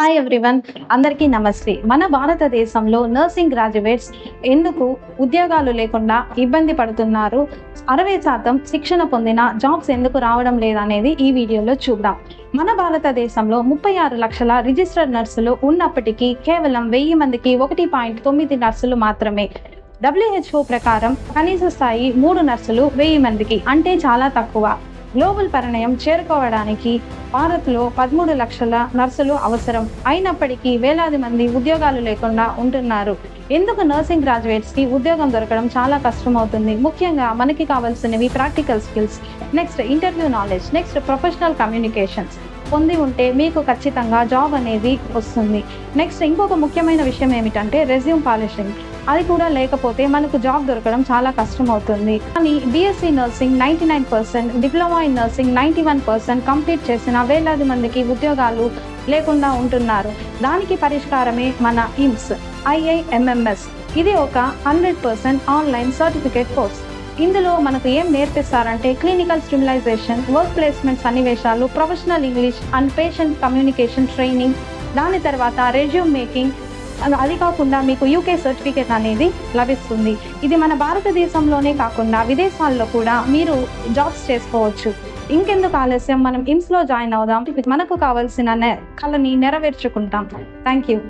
Hi everyone అందరికీ నమస్తే. మన భారతదేశంలో నర్సింగ్ గ్రాడ్యుయేట్స్ ఎందుకు ఉద్యోగాలు లేకుండా ఇబ్బంది పడుతున్నారు? అరవై శాతం శిక్షణ పొందిన జాబ్స్ ఎందుకు రావడం లేదనేది ఈ వీడియోలో చూద్దాం. మన భారతదేశంలో ముప్పై ఆరు లక్షల రిజిస్టర్డ్ నర్సులు ఉన్నప్పటికీ కేవలం వెయ్యి మందికి ఒకటి పాయింట్ తొమ్మిది నర్సులు మాత్రమే. డబ్ల్యూహెచ్ఓ ప్రకారం కనీస స్థాయి మూడు నర్సులు వెయ్యి మందికి అంటే చాలా తక్కువ. గ్లోబల్ పరిణయం చేరుకోవడానికి భారత్లో పదమూడు లక్షల నర్సులు అవసరం. అయినప్పటికీ వేలాది మంది ఉద్యోగాలు లేకుండా ఉంటున్నారు. ఎందుకు నర్సింగ్ గ్రాడ్యుయేట్స్కి ఉద్యోగం దొరకడం చాలా కష్టమవుతుంది? ముఖ్యంగా మనకి కావాల్సినవి practical skills. Next interview knowledge. Next professional communications. పొంది ఉంటే మీకు ఖచ్చితంగా జాబ్ అనేది వస్తుంది. నెక్స్ట్ ఇంకొక ముఖ్యమైన విషయం ఏమిటంటే రెజ్యూమ్ పాలిషింగ్. అది కూడా లేకపోతే మనకు జాబ్ దొరకడం చాలా కష్టం అవుతుంది కానీ BSc nursing ninety nine percent diploma in nursing ninety one percent complete చేసిన వేలాది మందికి ఉద్యోగాలు లేకుండా ఉంటున్నారు. దానికి పరిష్కారమే మన ఇమ్స్ ఐఐఎంఎంఎస్ ఇది ఒక hundred percent online certificate course ఇందులో మనకు ఏం నేర్పిస్తారంటే క్లినికల్ స్టిమ్యులైజేషన్ వర్క్ ప్లేస్మెంట్ సన్నివేశాలు professional English and patient communication training దాని తర్వాత రెజ్యూమ్ మేకింగ్ అది కాకుండా మీకు యూకే సర్టిఫికేట్ అనేది లభిస్తుంది. ఇది మన భారతదేశంలోనే కాకుండా విదేశాల్లో కూడా మీరు జాబ్స్ చేసుకోవచ్చు. ఇంకెందుకు ఆలస్యం? మనం ఇమ్స్లో జాయిన్ అవుదాం. మనకు కావాల్సిన నె- కళని నెరవేర్చుకుంటాం. Thank you